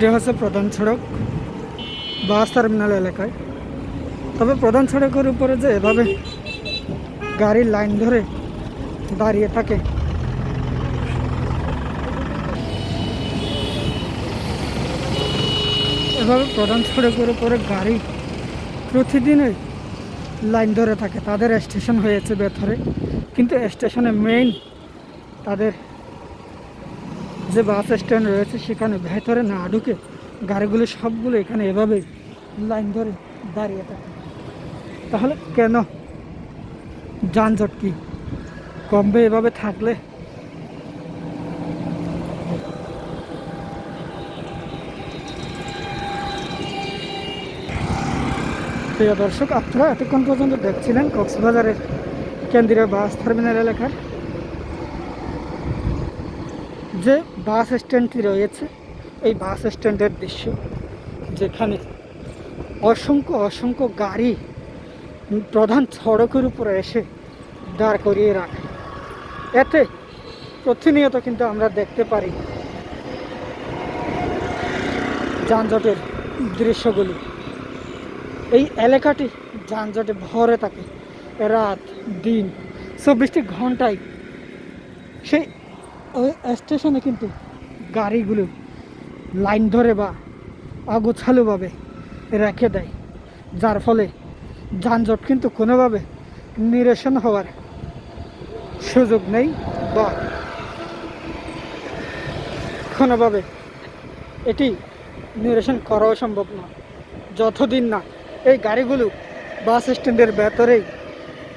এটা হচ্ছে প্রধান সড়ক বাস টার্মিনাল এলাকায়। তবে প্রধান সড়কের উপরে যে এভাবে গাড়ির লাইন ধরে দাঁড়িয়ে থাকে, এভাবে প্রধান সড়কের উপরে গাড়ি প্রতিদিনই লাইন ধরে থাকে। তাদের স্টেশন হয়েছে বেথরে কিন্তু স্টেশনে মেইন তাদের যে বাস স্ট্যান্ড রয়েছে, সেখানে ভেতরে না ঢুকে গাড়িগুলো সবগুলো এখানে এভাবে লাইন ধরে দাঁড়িয়ে থাকে। তাহলে কেন? যানজট কি? কমবে এভাবে থাকলে? প্রিয় দর্শক, আপনারা এতক্ষণ পর্যন্ত দেখছিলেন কক্সবাজারের কেন্দ্রীয় বাস টার্মিনাল এলাকার যে বাস স্ট্যান্ডটি রয়েছে, এই বাস স্ট্যান্ডের দৃশ্য। যেখানে অসংখ্য অসংখ্য গাড়ি প্রধান সড়কের উপরে এসে দাঁড় করিয়ে রাখে। এতে প্রতিনিয়ত কিন্তু আমরা দেখতে পারি যানজটের দৃশ্যগুলি। এই এলাকাটি যানজটে ভরে থাকে রাত, দিন। চব্বিশটি ঘন্টায় সেই ওই স্টেশনে কিন্তু গাড়িগুলো লাইন ধরে বা অগোছালোভাবে রেখে দেয়। যার ফলে যানজট কিন্তু কোনোভাবে নিরসন হওয়ার সুযোগ নেই বা কোনোভাবে এটি নিরসন করাও সম্ভব না। যতদিন না এই গাড়িগুলো বাস স্ট্যান্ডের ভেতরেই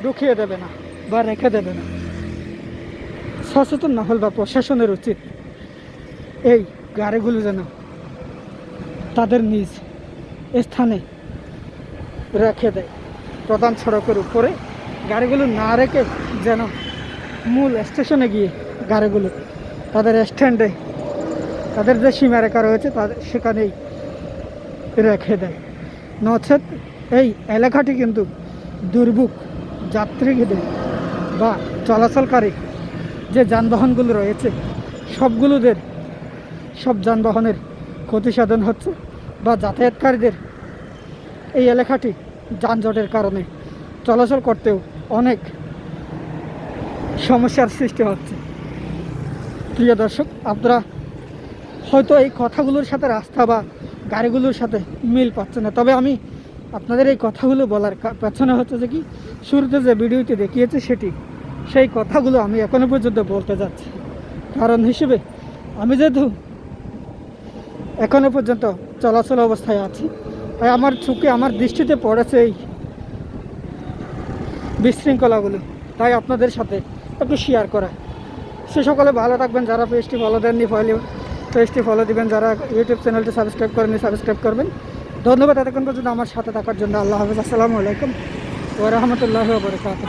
ঢুকিয়ে দেবে না বা রেখে দেবে না। সচেতন না হল বা প্রশাসনের উচিত। এই গাড়িগুলো যেন তাদের নিজ স্থানে রেখে দেয়। প্রধান সড়কের উপরে গাড়িগুলো না রেখে যেন মূল স্টেশনে গিয়ে গাড়িগুলো তাদের স্ট্যান্ডে, তাদের যে সীমারেখা রয়েছে তাদের সেখানেই রেখে দেয়। নচেত এই এলাকাটি কিন্তু দুর্ভোগ যাত্রীদের বা চলাচলকারী যে যানবাহনগুলো রয়েছে, সবগুলোদের, সব যানবাহনের ক্ষতি সাধন হচ্ছে বা যাতায়াতকারীদের এই এলাকাটি যানজটের কারণে চলাচল করতেও অনেক সমস্যার সৃষ্টি হচ্ছে। প্রিয় দর্শক, আপনারা হয়তো এই কথাগুলোর সাথে রাস্তা বা গাড়িগুলোর সাথে মিল পাচ্ছে না। তবে আমি আপনাদের এই কথাগুলো বলার পেছনে হচ্ছে যে কি, শুরুতে যে ভিডিওটি দেখিয়েছে সেটি সেই কথাগুলো আমি এখনও পর্যন্ত বলতে যাচ্ছি। কারণ হিসেবে আমি যেহেতু এখনও পর্যন্ত চলাচল অবস্থায় আছি আমার চোখে, আমার দৃষ্টিতে পড়েছে এই বিশৃঙ্খলাগুলো। তাই আপনাদের সাথে একটু শেয়ার করা। সে সকলে ভালো থাকবেন, যারা পেজটি ফলো দেননি ফলো পেজটি ফলো দিবেন, যারা ইউটিউব চ্যানেলটি সাবস্ক্রাইব করেননি সাবস্ক্রাইব করবেন। ধন্যবাদ, এতক্ষণ পর্যন্ত আমার সাথে থাকার জন্য। আল্লাহ হাফিজ, আসসালামু আলাইকুম। ওরহমতুল্লাহ বরকাত